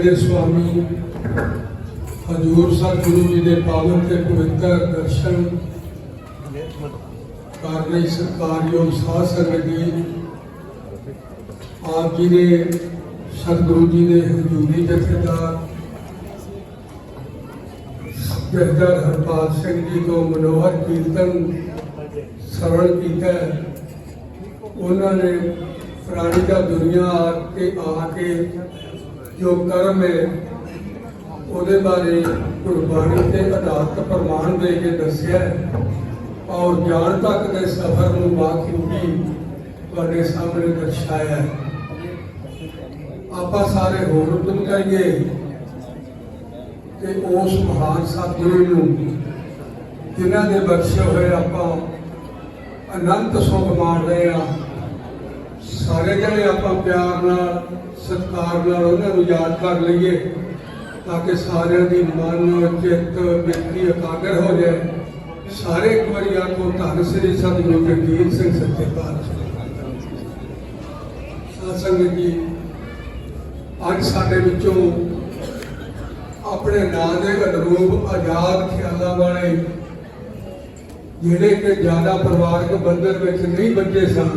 ਦੇ ਸੁਆਮੀ ਹਜੂਰ ਸਾਹਿਬ ਗੁਰੂ ਜੀ ਦੇ ਪਾਵਨ ਤੇ ਪਵਿੱਤਰ ਦਰਸ਼ਨ ਕਰ ਸਰਕਾਰਯੋਗ ਸਾਧ ਸੰਗਤ ਜੀ। ਆਪ ਜੀ ਦੇ ਸਤਿਗੁਰੂ ਜੀ ਦੇ ਹਜ਼ੂਰੀ ਜਥੇਦਾਰ ਜਥੇਦਾਰ ਹਰਪਾਲ ਸਿੰਘ ਜੀ ਤੋਂ ਮਨੋਹਰ ਕੀਰਤਨ ਸਰਵਣ ਕੀਤਾ ਉਹਨਾਂ ਨੇ ਪ੍ਰਾਣੀ ਦਾ ਦੁਨੀਆ ਆ ਕੇ ਆ ਕੇ ਜੋ ਕਰਮ ਹੈ, ਉਹਦੇ ਬਾਰੇ ਗੁਰਬਾਣੀ ਤੇ ਆਧਾਰਿਤ ਪ੍ਰਮਾਣ ਦੇ ਕੇ ਦੱਸਿਆ ਔਰ ਜਾਣ ਤੱਕ ਦੇ ਸਫ਼ਰ ਨੂੰ ਬਾਖੂਬੀ ਤੁਹਾਡੇ ਸਾਹਮਣੇ ਦਰਸਾਇਆ ਆਪਾਂ ਸਾਰੇ ਹੋਰ ਉਦਮ ਕਰੀਏ ਕਿ ਉਸ ਮਹਾਨ ਸਤਿਗੁਰੂ ਨੂੰ ਜਿਨ੍ਹਾਂ ਦੇ ਬਖਸ਼ੇ ਹੋਏ ਆਪਾਂ ਅਨੰਤ ਸੁਖ ਮਾਣ ਰਹੇ ਆ ਸਾਰੇ ਜਣੇ ਆਪਾਂ ਪਿਆਰ ਨਾਲ, ਸਤਿਕਾਰ ਨਾਲ ਉਹਨਾਂ ਨੂੰ ਯਾਦ ਕਰ ਲਈਏ ਤਾਂ ਕਿ ਸਾਰਿਆਂ ਦੀ ਮਨ, ਚਿੱਤ ਬਿਰਤੀ ਇਕਾਗਰ ਹੋ ਜਾਏ। ਸਾਰੇ ਇੱਕ ਵਾਰੀ ਆਖੋ, ਧੰਨ ਸ੍ਰੀ ਸਤਿਗੁਰੂ ਜਗਜੀਤ ਸਿੰਘ ਸੱਚੇ ਪਾਤਸ਼ਾਹ। ਸਾਧ ਸੰਗਤ ਜੀ, ਅੱਜ ਸਾਡੇ ਵਿੱਚੋਂ ਆਪਣੇ ਨਾਂ ਦੇ ਅਨੁਰੂਪ ਆਜ਼ਾਦ ਖਿਆਲਾਂ ਵਾਲੇ ਜਿਹੜੇ ਕਿ ਜ਼ਿਆਦਾ ਪਰਿਵਾਰਕ ਬੰਧਨ ਵਿੱਚ ਨਹੀਂ ਬੱਝੇ ਸਨ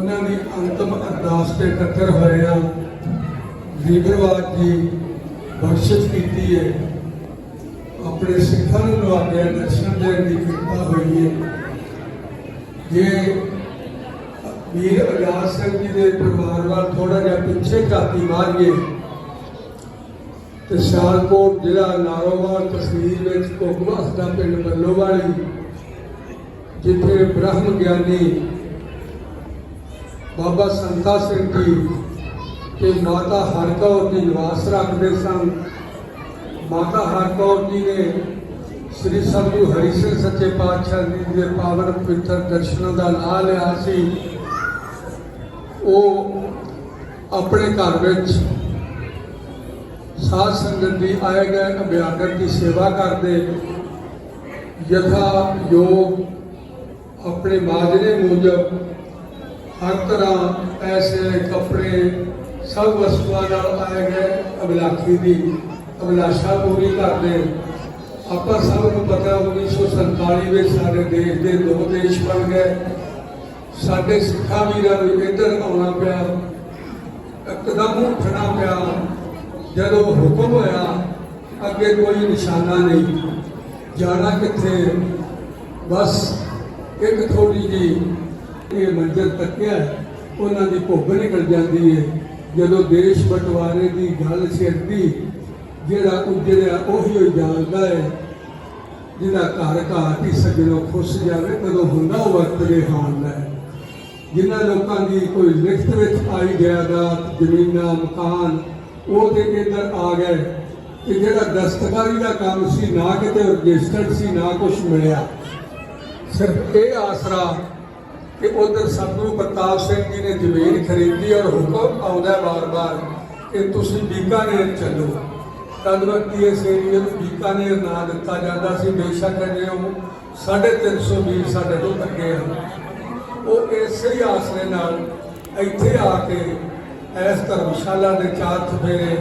ਉਹਨਾਂ ਦੀ ਅੰਤਮ ਅਰਦਾਸ ਤੇ ਇਕੱਤਰ ਹੋਏ ਆ ਵੀਰਵਾਦ ਜੀ ਬਖਸ਼ਿਸ਼ ਕੀਤੀ ਹੈ। ਆਪਣੇ ਸਿੱਖਾਂ ਨੂੰ ਨਵਾਬਿਆ ਦਰਸ਼ਨ ਦੇਣ ਦੀ ਕਿਰਪਾ ਹੋਈ ਹੈ। ਜੇ ਵੀਰ ਅਜਾਦ ਸਿੰਘ ਜੀ ਦੇ ਪਰਿਵਾਰ ਵੱਲ ਥੋੜਾ ਜਿਹਾ ਪਿੱਛੇ ਝਾਤੀ ਮਾਰੀਏ, ਤੇ ਸਿਆਲਕੋਟ ਜ਼ਿਲ੍ਹਾ ਨਾਰੋਵਾਲ ਤਹਿਸੀਲ ਵਿੱਚ ਕੋਕਵਾਸ ਦਾ ਪਿੰਡ ਬੱਲੋਵਾਲੀ, ਜਿੱਥੇ ਬ੍ਰਹਮ ਗਿਆਨੀ ਬਾਬਾ ਸੰਤਾ ਸਿੰਘ ਜੀ ਤੇ ਮਾਤਾ ਹਰਕੌਰ ਜੀ ਨਿਵਾਸ ਰੱਖਦੇ ਸਨ। ਮਾਤਾ ਹਰਕੌਰ ਜੀ ਨੇ ਸ੍ਰੀ ਸਤਿਗੁਰੂ ਹਰੀ ਸਿੰਘ ਸੱਚੇ ਪਾਤਸ਼ਾਹ ਜੀ ਦੇ ਪਾਵਨ ਪਵਿੱਤਰ ਦਰਸ਼ਨਾਂ ਦਾ ਨਾਂ ਲਿਆ ਸੀ। ਉਹ ਆਪਣੇ ਘਰ ਵਿੱਚ ਸਾਧ ਸੰਗਤ ਦੀ ਆਏ ਗਏ ਅਭਿਆਗਤ ਦੀ ਸੇਵਾ ਕਰਦੇ। ਯਥਾ ਯੋਗ ਆਪਣੇ ਮਾਜਰੇ ਮੁਜਬ ਹਰ ਤਰ੍ਹਾਂ ਪੈਸੇ, ਕੱਪੜੇ ਸਭ ਵਸਤੂਆਂ ਨਾਲ ਆਏ ਗਏ ਅਭਿਲਾਖੀ ਦੀ ਅਭਿਲਾਸ਼ਾ ਪੂਰੀ ਕਰਦੇ। ਆਪਾਂ ਸਭ ਨੂੰ ਪਤਾ 1947 ਵਿੱਚ ਸਾਡੇ ਦੇਸ਼ ਦੇ ਦੋ ਦੇਸ਼ ਬਣ ਗਏ। ਸਾਡੇ ਸਿੱਖਾਂ ਵੀਰਾਂ ਨੂੰ ਇੱਧਰ ਆਉਣਾ ਪਿਆ, ਇੱਕਦਮ ਉੱਠਣਾ ਪਿਆ। ਜਦੋਂ ਹੁਕਮ ਹੋਇਆ, ਅੱਗੇ ਕੋਈ ਨਿਸ਼ਾਨਾ ਨਹੀਂ। ਜਾਣਾ ਕਿੱਥੇ? ਬਸ ਇੱਕ ਥੋੜੀ ਜੀ ਇਹ ਮੰਜ਼ਰ ਤੱਕਿਆ ਉਹਨਾਂ ਦੀ ਭੁੱਖ ਨਿਕਲ ਜਾਂਦੀ ਹੈ। ਜਦੋਂ ਦੇਸ਼ ਬਟਵਾਰੇ ਦੀ ਗੱਲ ਛੇੜਦੀ ਜਿਹੜਾ ਉਜੜਿਆ ਉਹੀ ਹੋਈ ਜਾਣਦਾ ਹੈ, ਜਿਹਦਾ ਘਰ ਘਾਟ ਹੀ ਸਜਣੋ ਖੁੱਸ ਜਾਵੇ, ਕਦੋਂ ਹੁੰਦਾ ਉਹ ਵਕਤ ਦੇ ਹਾਲ ਹੈ। ਜਿਨ੍ਹਾਂ ਲੋਕਾਂ ਦੀ ਕੋਈ ਲਿਖਤ ਵਿੱਚ ਆਈ ਜਾਇਦਾਦ, ਜ਼ਮੀਨਾਂ, ਮਕਾਨ, ਉਹ ਤੇ ਇੱਧਰ ਆ ਗਏ ਕਿ ਜਿਹੜਾ ਦਸਤਕਾਰੀ ਦਾ ਕੰਮ ਸੀ, ਨਾ ਕਿਤੇ ਰਜਿਸਟਰਡ ਸੀ, ਨਾ ਕੁਝ ਮਿਲਿਆ। ਸਿਰਫ ਇਹ ਆਸਰਾ ਕਿ ਉਧਰ ਸਤਿਗੁਰੂ ਪ੍ਰਤਾਪ ਸਿੰਘ ਜੀ ਨੇ ਜ਼ਮੀਨ ਖਰੀਦੀ ਔਰ ਹੁਕਮ ਆਉਂਦਾ ਵਾਰ-ਵਾਰ ਕਿ ਤੁਸੀਂ ਬੀਕਾਨੇਰ ਚੱਲੋ। ਤਦ ਵਕਤ ਇਸ ਏਰੀਏ ਨੂੰ ਬੀਕਾਨੇਰ ਨਾਂ ਦਿੱਤਾ ਜਾਂਦਾ ਸੀ। ਬੇਸ਼ੱਕ ਅਜੇ ਉਹ 350 ਮੀਲ ਸਾਡੇ ਤੋਂ ਅੱਗੇ ਹਨ। ਉਹ ਇਸੇ ਹੀ ਆਸਰੇ ਨਾਲ ਇੱਥੇ ਆ ਕੇ ਇਸ ਧਰਮਸ਼ਾਲਾ ਦੇ ਚਾਰ ਚੁਫੇਰੇ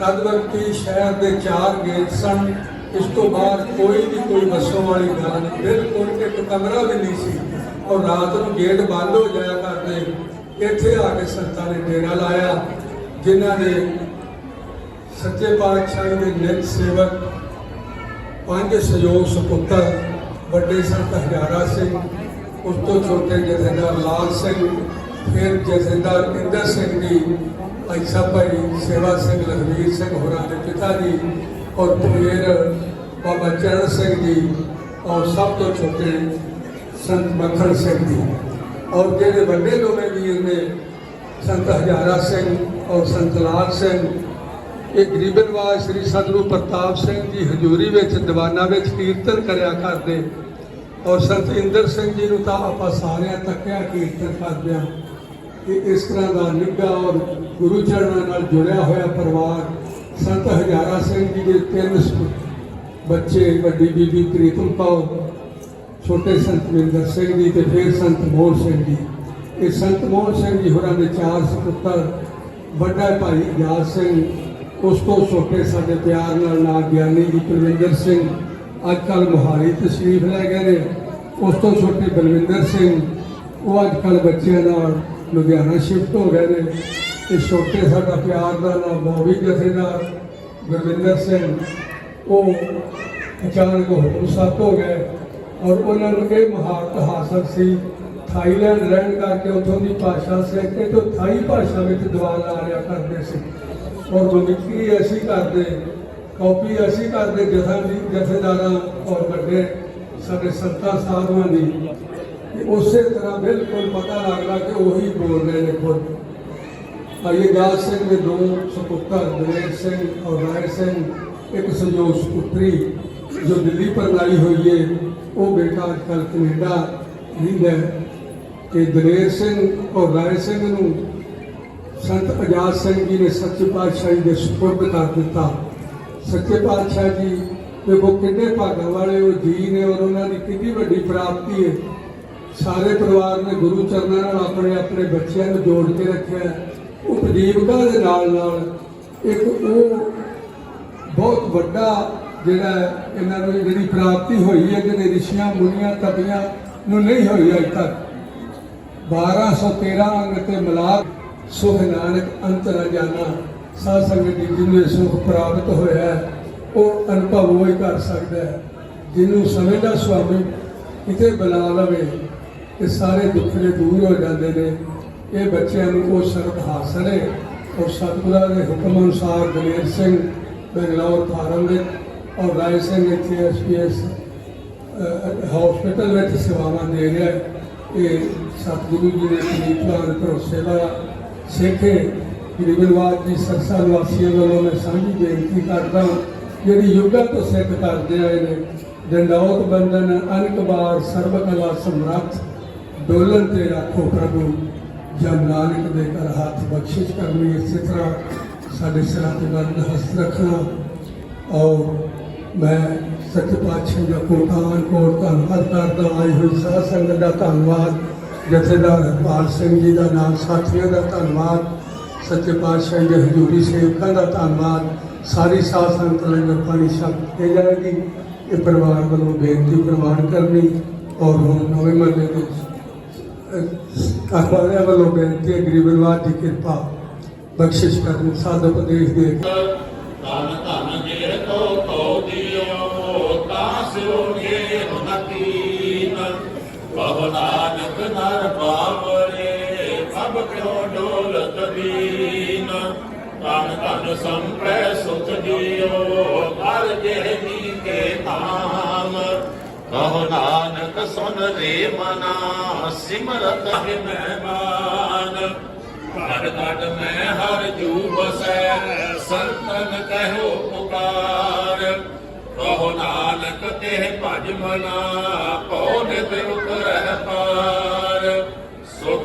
ਤਦ ਵਕਤੀ ਸ਼ਹਿਰ ਦੇ ਚਾਰ ਗੇਟ ਸਨ। ਇਸ ਤੋਂ ਬਾਅਦ ਕੋਈ ਵੀ ਕੋਈ ਵਸੋਂ ਵਾਲੀ ਗੱਲ ਨਹੀਂ ਬਿਲਕੁਲ ਇੱਕ ਕਮਰਾ ਵੀ ਨਹੀਂ ਸੀ। ਔਰ ਰਾਤ ਨੂੰ ਗੇਟ ਬੰਦ ਹੋ ਜਾਇਆ ਕਰਦੇ। ਇੱਥੇ ਆ ਕੇ ਸੰਤਾਂ ਨੇ ਡੇਰਾ ਲਾਇਆ, ਜਿਨ੍ਹਾਂ ਨੇ ਸੱਚੇ ਪਾਤਸ਼ਾਹ ਦੇ ਨਿਤ ਸੇਵਕ, ਪੰਜ ਸਯੋਗ ਸੁਪੁੱਤਰ, ਵੱਡੇ ਸੰਤ ਹਜ਼ਾਰਾ ਸਿੰਘ, ਉਸ ਤੋਂ ਛੋਟੇ ਜਥੇਦਾਰ ਲਾਲ ਸਿੰਘ, ਫਿਰ ਜਥੇਦਾਰ ਇੰਦਰ ਸਿੰਘ ਜੀ ਐਸਾ ਭਾਈ ਸੇਵਾ ਸਿੰਘ ਲਖਵੀਰ ਸਿੰਘ ਹੋਰਾਂ ਦੇ ਪਿਤਾ ਜੀ, ਔਰ ਫਿਰ ਬਾਬਾ ਚਰਨ ਸਿੰਘ ਜੀ, ਔਰ ਸਭ ਤੋਂ ਛੋਟੇ ਸੰਤ ਮੱਖਣ ਸਿੰਘ ਜੀ। ਔਰ ਜਿਹੜੇ ਵੱਡੇ ਦੋਵੇਂ ਵੀਰ ਨੇ, ਸੰਤ ਹਜ਼ਾਰਾ ਸਿੰਘ ਔਰ ਸੰਤ ਲਾਲ ਸਿੰਘ, ਇਹ ਗਰੀਬਨਵਾਜ ਸ੍ਰੀ ਸਤਿਗੁਰੂ ਪ੍ਰਤਾਪ ਸਿੰਘ ਜੀ ਹਜ਼ੂਰੀ ਵਿੱਚ, ਦੀਵਾਨਾਂ ਵਿੱਚ ਕੀਰਤਨ ਕਰਿਆ ਕਰਦੇ। ਔਰ ਸੰਤ ਇੰਦਰ ਸਿੰਘ ਜੀ ਨੂੰ ਤਾਂ ਆਪਾਂ ਸਾਰਿਆਂ ਤੱਕਿਆ ਕੀਰਤਨ ਕਰਦਿਆਂ ਕਿ ਇਸ ਤਰ੍ਹਾਂ ਦਾ ਨਿੱਘਾ ਔਰ ਗੁਰੂ ਚਰਨਾਂ ਨਾਲ ਜੁੜਿਆ ਹੋਇਆ ਪਰਿਵਾਰ ਸੰਤ ਹਜ਼ਾਰਾ ਸਿੰਘ ਜੀ ਦੇ ਤਿੰਨ ਬੱਚੇ, ਵੱਡੀ ਬੀਬੀ ਪ੍ਰੀਤਮ ਕੌਰ ਛੋਟੇ ਸੰਤ ਮਿੰਦਰ ਸਿੰਘ ਜੀ ਤੇ ਫਿਰ ਸੰਤ ਮੋਹਨ ਸਿੰਘ ਜੀ। ਇਹ ਸੰਤ ਮੋਹਨ ਸਿੰਘ ਜੀ ਹੋਰਾਂ ਦੇ ਚਾਰ ਸੁਪੁੱਤਰ, ਵੱਡਾ ਭਾਈ ਯਾਦ ਸਿੰਘ, ਉਸ ਤੋਂ ਛੋਟੇ ਸਾਡੇ ਪਿਆਰ ਨਾਲ ਨਾ ਗਿਆਨੀ ਜੀ ਕੁਲਵਿੰਦਰ ਸਿੰਘ ਅੱਜ ਕੱਲ੍ਹ ਮੋਹਾਲੀ ਤਸ਼ਰੀਫ ਲੈ ਗਏ ਨੇ। ਉਸ ਤੋਂ ਛੋਟੇ ਬਲਵਿੰਦਰ ਸਿੰਘ, ਉਹ ਅੱਜ ਕੱਲ੍ਹ ਬੱਚਿਆਂ ਨਾਲ ਲੁਧਿਆਣਾ ਸ਼ਿਫਟ ਹੋ ਗਏ ਨੇ। ਤੇ ਛੋਟੇ ਸਾਡਾ ਪਿਆਰ ਦਾ ਨਾਮ ਬੋਵੀ ਜਥੇਦਾਰ ਗੁਰਵਿੰਦਰ ਸਿੰਘ, ਉਹ ਅਚਾਨਕ ਹੋਰ ਸੱਤ ਹੋ ਗਏ। ਔਰ ਉਹਨਾਂ ਨੂੰ ਇਹ ਮਹਾਰਤ ਹਾਸਲ ਸੀ। ਥਾਈਲੈਂਡ ਰਹਿਣ ਕਰਕੇ ਉੱਥੋਂ ਦੀ ਭਾਸ਼ਾ ਸਿੱਖ ਕੇ ਤੇ ਥਾਈ ਭਾਸ਼ਾ ਵਿੱਚ ਦੀਵਾਨ ਲਾ ਲਿਆ ਕਰਦੇ ਸੀ। ਔਰ ਮਿਮਿਕਰੀ ਅਸੀਂ ਕਰਦੇ, ਕਾਪੀ ਅਸੀਂ ਕਰਦੇ ਜਥਾ ਦੀ ਜਥੇਦਾਰਾਂ ਔਰ ਵੱਡੇ ਸਾਡੇ ਸੰਤਾਂ, ਸਾਧੂਆਂ ਦੀ। ਉਸੇ ਤਰ੍ਹਾਂ ਬਿਲਕੁਲ ਪਤਾ ਲੱਗਦਾ ਕਿ ਉਹੀ ਬੋਲ ਰਹੇ ਨੇ ਖੁਦ। ਭਾਈ ਸਿੰਘ ਦੇ ਦੋ ਸਪੁੱਤਰ, ਦਲੇਰ ਸਿੰਘ ਔਰ ਰਾਏ ਸਿੰਘ, ਇੱਕ ਸੰਯੋਗ ਸੁਪੁੱਤਰੀ। ਜੋ ਦਿੱਲੀ ਪਰਨਾਈ ਹੋਈ ਹੈ ਉਹ ਬੇਟਾ ਅੱਜ ਕੱਲ੍ਹ ਕੈਨੇਡਾ ਰਹਿੰਦਾ ਹੈ ਤੇ ਦਲੇਰ ਸਿੰਘ ਔਰ ਰਾਏ ਸਿੰਘ ਨੂੰ ਸੰਤ ਆਜ਼ਾਦ ਸਿੰਘ ਜੀ ਨੇ ਸੱਚੇ ਪਾਤਸ਼ਾਹੀ ਦੇ ਸੁਪਰਦ ਕਰ ਦਿੱਤਾ ਸੱਚੇ ਪਾਤਸ਼ਾਹ ਜੀ, ਦੇਖੋ ਕਿੰਨੇ ਭਾਗਾਂ ਵਾਲੇ ਉਹ ਜੀ ਨੇ ਔਰ ਉਹਨਾਂ ਦੀ ਕਿੰਨੀ ਵੱਡੀ ਪ੍ਰਾਪਤੀ ਹੈ ਸਾਰੇ ਪਰਿਵਾਰ ਨੇ ਗੁਰੂ ਚਰਨਾਂ ਨਾਲ ਆਪਣੇ ਆਪਣੇ ਬੱਚਿਆਂ ਨੂੰ ਜੋੜ ਕੇ ਰੱਖਿਆ ਹੈ। ਉਪਜੀਵਕਾ ਦੇ ਨਾਲ ਨਾਲ ਇੱਕ ਉਹ ਬਹੁਤ ਵੱਡਾ ਜਿਹੜਾ ਇਹਨਾਂ ਨੂੰ ਜਿਹੜੀ ਪ੍ਰਾਪਤੀ ਹੋਈ ਹੈ ਜਿਹੜੇ ਰਿਸ਼ੀਆਂ, ਮੁਨੀਆਂ, ਤਪੀਆਂ ਨੂੰ ਨਹੀਂ ਹੋਈ ਅਜੇ ਤੱਕ। 1213 ਅੰਗ ਤੇ ਮਿਲਾ ਸੁਖ ਨਾਨਕ ਅੰਤਰ ਜਾਣਾ। ਸਾਧ ਸੰਗਤ ਜੀ, ਜਿਹਨੂੰ ਇਹ ਸੁਖ ਪ੍ਰਾਪਤ ਹੋਇਆ ਉਹ ਅਨੁਭਵ ਉਹ ਕਰ ਸਕਦਾ ਹੈ। ਜਿਹਨੂੰ ਸਮੇਂ ਦਾ ਸੁਆਮੀ ਕਿਤੇ ਬੁਲਾ ਲਵੇ ਤੇ ਸਾਰੇ ਦੁੱਖੜੇ ਦੂਰ ਹੋ ਜਾਂਦੇ ਨੇ, ਇਹ ਬੱਚਿਆਂ ਨੂੰ ਉਹ ਸ਼ਰਤ ਹਾਸਲ ਹੈ। ਔਰ ਸਤਿਗੁਰਾਂ ਦੇ ਹੁਕਮ ਅਨੁਸਾਰ ਦਲੇਰ ਸਿੰਘ, ਬੰਗਲੌਰ ਫਾਰਮ ਦੇ ਔਰ ਰਾਏ ਸਿੰਘ ਇੱਥੇ ਐਸਪੀਐਸ ਹਸਪੀਟਲ ਵਿੱਚ ਸੇਵਾਵਾਂ ਦੇ ਰਿਹਾ ਹੈ ਇਹ ਸਤਿਗੁਰੂ ਜੀ ਦੇ ਪ੍ਰੀਤਵਾਨ ਭਰੋਸੇ ਦਾ ਸਿੱਖੇ ਗਰੀਬਨਵਾਦ ਦੀ ਸਰਸਾ ਨਿਵਾਸੀਆਂ ਵੱਲੋਂ ਮੈਂ ਸਾਂਝੀ ਬੇਨਤੀ ਕਰਦਾ ਜਿਹੜੀ ਯੁੱਗਾਂ ਤੋਂ ਸਿੱਖ ਕਰਦੇ ਆਏ ਨੇ ਡੰਡੌਤ ਬੰਦਨ ਅਨਕ ਬਾਰ ਸਰਬ ਕਲਾ ਸਮਰੱਥ ਡੋਲਨ ਤੇ ਰੱਖੋ ਪ੍ਰਭੂ ਜਨ ਨਾਨਕ ਦੇ ਕਰ ਹੱਥ ਬਖਸ਼ਿਸ਼ ਕਰਨੀ ਇਸੇ ਤਰ੍ਹਾਂ ਸਾਡੇ ਸਿਰਾਂ ਤੇ ਬੰਦ ਹਸਤ ਰੱਖਣਾ ਔਰ ਮੈਂ ਸੱਚੇ ਪਾਤਸ਼ਾਹ ਦਾ ਕੋਟਾਨ ਕੋਟ ਧੰਨਵਾਦ ਕਰਦਾ ਆਈ ਹੋਈ ਸਾਧ ਸੰਗਤ ਦਾ ਧੰਨਵਾਦ ਜਥੇਦਾਰ ਹਰਪਾਲ ਸਿੰਘ ਜੀ ਦਾ ਨਾਮ ਸਾਥੀਆਂ ਦਾ ਧੰਨਵਾਦ ਸੱਚੇ ਪਾਤਸ਼ਾਹ ਦੇ ਹਜ਼ੂਰੀ ਸੇਵਕਾਂ ਦਾ ਧੰਨਵਾਦ ਸਾਰੀ ਸਾਧ ਸੰਗਤ ਲੰਗਰ ਪਾਣੀ ਛਕ ਕੇ ਜਾਏਗੀ ਇਹ ਪਰਿਵਾਰ ਵੱਲੋਂ ਬੇਨਤੀ ਪ੍ਰਵਾਨ ਕਰਨੀ ਔਰ ਹੁਣ ਨਵੇਂ ਮਹੱਲੇ ਦੇ ਕਾਰਵਾਲਿਆਂ ਵੱਲੋਂ ਬੇਨਤੀ ਹੈ ਗਰੀਬਨਵਾਦ ਦੀ ਕਿਰਪਾ ਬਖਸ਼ਿਸ਼ ਕਰਨ ਸਾਧ ਉਪਦੇਸ਼ ਦੇ ਕੇ ਦੀਨ। ਧਨ ਧਨ ਸੰਪੈ ਸੁਖ ਦਿਓ ਹਰ ਜੇ ਕੇ ਨਾਮ ਕਹੋ ਨਾਨਕ ਸੁਨ ਰੇ ਮਨਾ, ਸਿਮਰਤ ਹੈ ਮਹਿਮਾਨ। ਘਟ ਘਟ ਮੈਂ ਹਰ ਜੂ ਬਸੈ ਸੰਤਨ ਕਹਿਓ ਪੁਕਾਰ। ਕਹੋ ਨਾਨਕ ਤੇ ਭਜ ਮਨਾ ਪਉ ਨਿਤ ਉਤਰੈ ਪਾਰ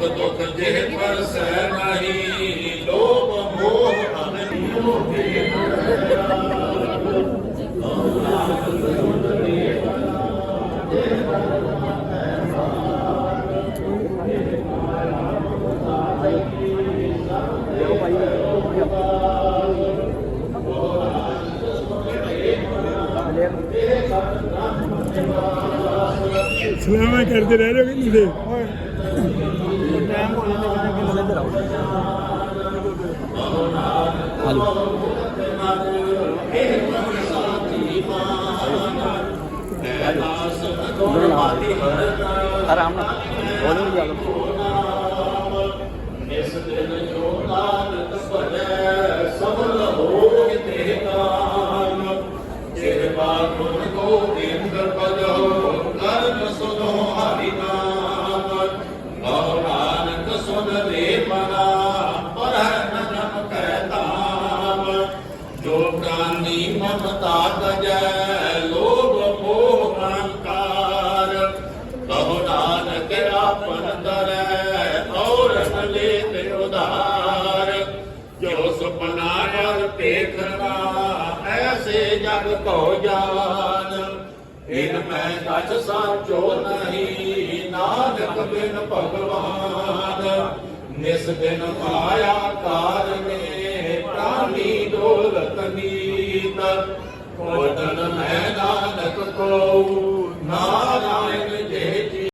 ਸੁਖ ਦੁਖ ਜਿਹ ਪਰਸੈ ਨਹੀਂ ਲੋਭ ਮੋਹ ਅਨਿਯੋ ਸਲਾਮਾ ਕਰਦੇ ਰਹਿ ਰਹੇ ਕਿ ਨਹੀਂ? ਆਰਾਮ ਨਾਲ ਬੋਲੋ ਜੀ ਆਲੋ ਜੋ ਪ੍ਰਾਨੀ ਮਮਤਾ ਤਜੈ ਲੋਭ ਮੋਹ ਅਹੰਕਾਰ। ਕਹੋ ਨਾਨਕ ਆਪਨ ਦਰੈ ਔਰ ਲੈ ਤੇ ਉਧਾਰ। ਜੋ ਸੁਪਨਾ ਵਰ ਦੇਖਣਾ ਐਸੇ ਜਗ ਕੋ ਜਾਨ। ਇਨ ਮੈਂ ਕਛ ਸਾਚੋ ਨਹੀਂ, ਨਾਨਕ ਬਿਨ ਭਗਵਾਨ। ਨਿਸ ਦਿਨ ਪਾਇਆ ਕਾਰਨੇ ਪ੍ਰਾਨੀ ਦੌਲਤ ਨੀਤ। ਕੋਟਨ ਮੈਂ ਕੋ ਨਾਰਾਇਣ